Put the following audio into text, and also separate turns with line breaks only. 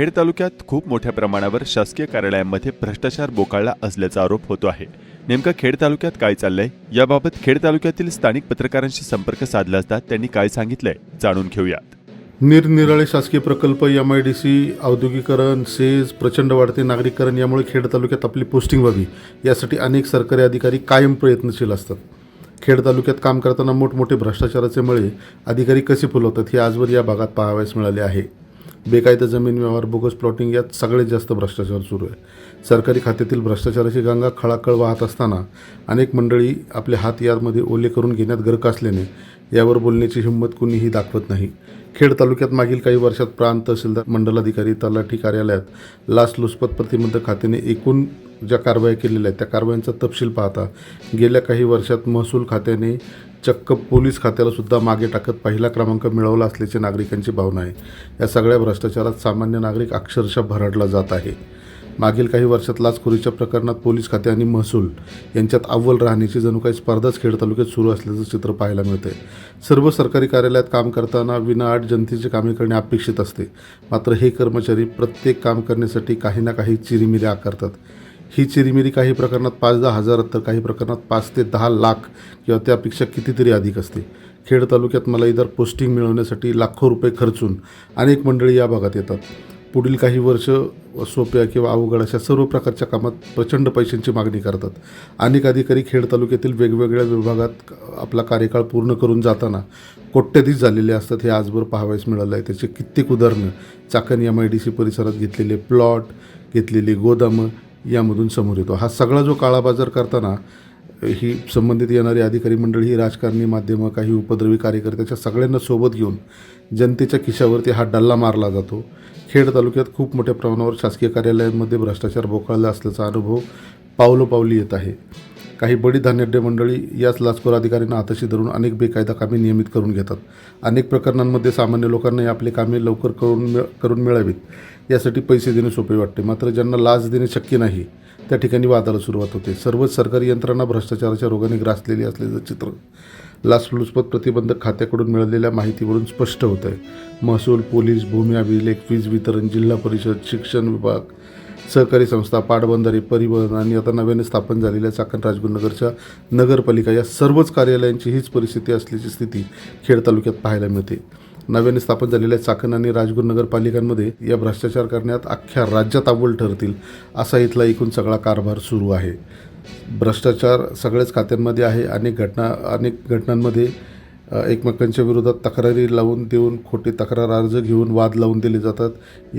खेड तालुक्यात खूप मोठ्या प्रमाणावर शासकीय कार्यालयांमध्ये भ्रष्टाचार बोकाळला असल्याचा आरोप होतो आहे. नेमका खेड तालुक्यात काय चाललंय? याबाबत खेड तालुक्यातील स्थानिक पत्रकारांशी संपर्क साधला असता त्यांनी काय सांगितलंय जाणून घेऊयात.
निरनिराळे शासकीय प्रकल्प एम आय डी सी औद्योगिकरण सेज प्रचंड वाढते नागरीकरण यामुळे खेड तालुक्यात आपली पोस्टिंग व्हावी. यासाठी अनेक सरकारी अधिकारी कायम प्रयत्नशील असतात. खेड तालुक्यात काम करताना मोठमोठे भ्रष्टाचाराचे मळे अधिकारी कसे फुलवतात हे आजवर या भागात पाहावयास मिळाले आहे. बेकायदा जमीन व्यवहार बोगस प्लॉटिंग यात सगळ्यात जास्त भ्रष्टाचार सुरू आहे. सरकारी खात्यातील भ्रष्टाचाराची गंगा खळाखळ वाहत असताना अनेक मंडळी आपले हात यामध्ये ओले करून घेण्यात गर्क असल्याने यावर बोलण्याची हिंमत कुणीही दाखवत नाही. खेड तालुक्यात मागील काही वर्षात प्रांत तहसीलदार मंडलाधिकारी तलाठी कार्यालयात लाचलुचपत प्रतिबंधक खात्याने एकूण ज्या कारवाया केलेल्या आहेत त्या कारवायांचा तपशील पाहता गेल्या काही वर्षात महसूल खात्याने चक्क पोलीस खात्याला सुद्धा मागे टाकत पहिला क्रमांक मिळवला असल्याची नागरिकांची भावना आहे. या सगळ्या भ्रष्टाचारात सामान्य नागरिक अक्षरशः भरडला जात आहे. मागील काही वर्षात लाचखोरीच्या प्रकरणात पोलीस खाते आणि महसूल यांच्यात अव्वल राहण्याची जणू काही स्पर्धाच खेड तालुक्यात सुरू असल्याचं चित्र पाहायला मिळते सर्व सरकारी कार्यालयात काम करताना विनाआट जनतेची कामे करणे अपेक्षित असते. मात्र हे कर्मचारी प्रत्येक काम करण्यासाठी काही ना काही चिरीमिरी आकारतात. ही चिरीमिरी काही प्रकरणात पाच दहा हजार तर काही प्रकरणात पाच ते दहा लाख किंवा त्यापेक्षा कितीतरी अधिक असते. खेड तालुक्यात मला इतर पोस्टिंग मिळवण्यासाठी लाखो रुपये खर्चून अनेक मंडळी या भागात येतात. पुढील काही वर्ष सोप्या किंवा अवघड अशा सर्व प्रकारच्या कामात प्रचंड पैशांची मागणी करतात. अनेक अधिकारी खेड तालुक्यातील वेगवेगळ्या विभागात आपला कार्यकाळ पूर्ण करून जाताना कोट्यधीश झालेले असतात हे आजवर पाहावयास मिळालं आहे. त्याचे कित्येक उदाहरणं Chakan M I D C परिसरात घेतलेले प्लॉट घेतलेली गोदामं यामधून समोर येतो. हा सगळा जो काळाबाजार करताना ही संबंधित येणारी अधिकारी मंडळी ही राजकारणी माध्यमं काही उपद्रवी कार्यकर्त्याच्या सगळ्यांना सोबत घेऊन जनतेच्या खिशावरती हा डल्ला मारला जातो. खेड तालुक्यात खूप मोठ्या प्रमाणावर शासकीय कार्यालयांमध्ये भ्रष्टाचार बोकाळला असल्याचा अनुभव पावलोपावली येत आहे. काही बडी धान्यड्य मंडळी याच लाचखोर अधिकाऱ्यांना हाताशी धरून अनेक बेकायदा कामे नियमित करून घेतात. अनेक प्रकरणांमध्ये सामान्य लोकांना आपले कामे लवकर करून मिळ करून मिळावीत. यासाठी पैसे देणे सोपे वाटते. मात्र ज्यांना लाच देणे शक्य नाही त्या ठिकाणी वादाला सुरुवात होते. सर्वच सरकारी यंत्रणा भ्रष्टाचाराच्या रोगाने ग्रासलेली असल्याचं चित्र लाचलुचपत प्रतिबंधक खात्याकडून मिळालेल्या माहितीवरून स्पष्ट होत आहे महसूल पोलीस भूमी अभिलेख वीज वितरण जिल्हा परिषद शिक्षण विभाग सहकारी संस्था पाटबंधारे परिवहन आणि आता नव्याने स्थापन झालेल्या चाकण राजगुरुनगरच्या नगरपालिका या सर्वच कार्यालयांची हीच परिस्थिती असल्याची स्थिती खेड तालुक्यात पाहायला मिळते. नव्याने स्थापन झालेल्या चाकण आणि राजगुरुनगर नगरपालिकांमध्ये या भ्रष्टाचार करण्यात अख्ख्या राज्यात अव्वल ठरतील असा इथला एकूण सगळा कारभार सुरू आहे. भ्रष्टाचार सगळ्याच खात्यांमध्ये आहे. अनेक घटना अनेक घटनांमध्ये एकमेकांच्या विरोधात तक्रारी लावून देऊन खोटे तक्रार अर्ज घेऊन वाद लावून दिले जातात.